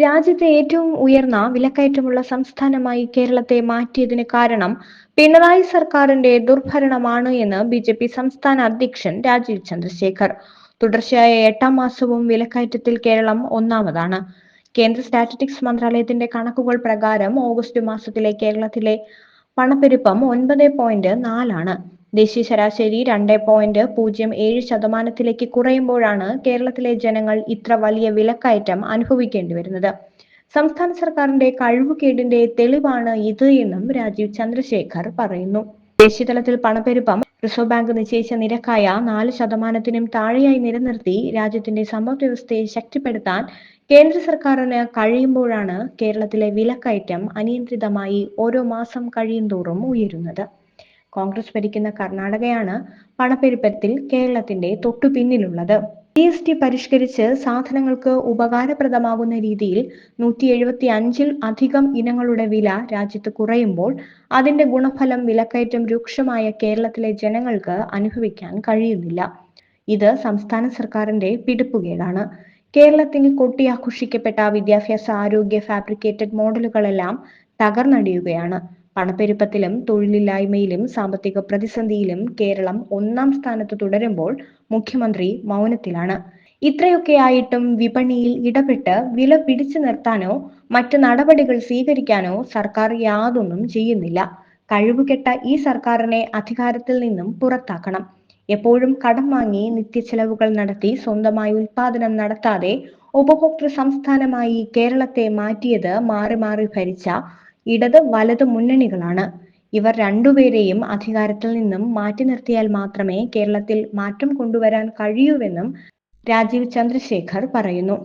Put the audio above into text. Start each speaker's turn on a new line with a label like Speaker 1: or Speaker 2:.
Speaker 1: രാജ്യത്തെ ഏറ്റവും ഉയർന്ന വിലക്കയറ്റമുള്ള സംസ്ഥാനമായി കേരളത്തെ മാറ്റിയതിന് കാരണം പിണറായി സർക്കാരിന്റെ ദുർഭരണമാണ് എന്ന് ബി ജെ പി സംസ്ഥാന അധ്യക്ഷൻ രാജീവ് ചന്ദ്രശേഖർ. തുടർച്ചയായ എട്ടാം മാസവും വിലക്കയറ്റത്തിൽ കേരളം ഒന്നാമതാണ്. കേന്ദ്ര സ്റ്റാറ്റിസ്റ്റിക്സ് മന്ത്രാലയത്തിന്റെ കണക്കുകൾ പ്രകാരം ഓഗസ്റ്റ് മാസത്തിലെ കേരളത്തിലെ പണപ്പെരുപ്പം ഒൻപത് പോയിന്റ് നാലാണ് ദേശീയ ശരാശരി രണ്ട് പോയിന്റ് പൂജ്യം ഏഴ് ശതമാനത്തിലേക്ക് കുറയുമ്പോഴാണ് കേരളത്തിലെ ജനങ്ങൾ ഇത്ര വലിയ വിലക്കയറ്റം അനുഭവിക്കേണ്ടി വരുന്നത്. സംസ്ഥാന സർക്കാരിന്റെ കഴിവുകേടിന്റെ തെളിവാണ് ഇത് എന്നും രാജീവ് ചന്ദ്രശേഖർ പറയുന്നു. ദേശീയതലത്തിൽ പണപ്പെരുപ്പം റിസർവ് ബാങ്ക് നിശ്ചയിച്ച നിരക്കായ നാല് ശതമാനത്തിനും താഴെയായി നിലനിർത്തി രാജ്യത്തിന്റെ സമ്പദ് വ്യവസ്ഥയെ ശക്തിപ്പെടുത്താൻ കേന്ദ്ര സർക്കാരിന് കഴിയുമ്പോഴാണ് കേരളത്തിലെ വിലക്കയറ്റം അനിയന്ത്രിതമായി ഓരോ മാസം കഴിയുന്തോറും ഉയരുന്നത്. കോൺഗ്രസ് ഭരിക്കുന്ന കർണാടകയാണ് പണപ്പെരുപ്പത്തിൽ കേരളത്തിന്റെ തൊട്ടു പിന്നിലുള്ളത്. ജി എസ് ടി പരിഷ്കരിച്ച് സാധനങ്ങൾക്ക് ഉപകാരപ്രദമാകുന്ന രീതിയിൽ നൂറ്റി എഴുപത്തി അഞ്ചിൽ അധികം ഇനങ്ങളുടെ വില രാജ്യത്ത് കുറയുമ്പോൾ അതിന്റെ ഗുണഫലം വിലക്കയറ്റം രൂക്ഷമായ കേരളത്തിലെ ജനങ്ങൾക്ക് അനുഭവിക്കാൻ കഴിയുന്നില്ല. ഇത് സംസ്ഥാന സർക്കാരിന്റെ പിടിപ്പുകേടാണ്. കേരളത്തിൽ കൊട്ടിയാഘോഷിക്കപ്പെട്ട വിദ്യാഭ്യാസ ആരോഗ്യ ഫാബ്രിക്കേറ്റഡ് മോഡലുകളെല്ലാം തകർന്നടിയുകയാണ്. പണപ്പെരുപ്പത്തിലും തൊഴിലില്ലായ്മയിലും സാമ്പത്തിക പ്രതിസന്ധിയിലും കേരളം ഒന്നാം സ്ഥാനത്ത് തുടരുമ്പോൾ മുഖ്യമന്ത്രി മൗനത്തിലാണ്. ഇത്രയൊക്കെയായിട്ടും വിപണിയിൽ ഇടപെട്ട് വില പിടിച്ചു നിർത്താനോ മറ്റ് നടപടികൾ സ്വീകരിക്കാനോ സർക്കാർ യാതൊന്നും ചെയ്യുന്നില്ല. കഴിവുകെട്ട ഈ സർക്കാരിനെ അധികാരത്തിൽ നിന്നും പുറത്താക്കണം. എപ്പോഴും കടം വാങ്ങി നിത്യച്ചെലവുകൾ നടത്തി സ്വന്തമായി ഉൽപാദനം നടത്താതെ ഉപഭോക്തൃ സംസ്ഥാനമായി കേരളത്തെ മാറ്റിയത് മാറി മാറി ഭരിച്ച ഇടത് വലത് മുന്നണികളാണ്. ഇവർ രണ്ടുപേരെയും അധികാരത്തിൽ നിന്നും മാറ്റി നിർത്തിയാൽ മാത്രമേ കേരളത്തിൽ മാറ്റം കൊണ്ടുവരാൻ കഴിയൂവെന്നും രാജീവ് ചന്ദ്രശേഖർ പറയുന്നു.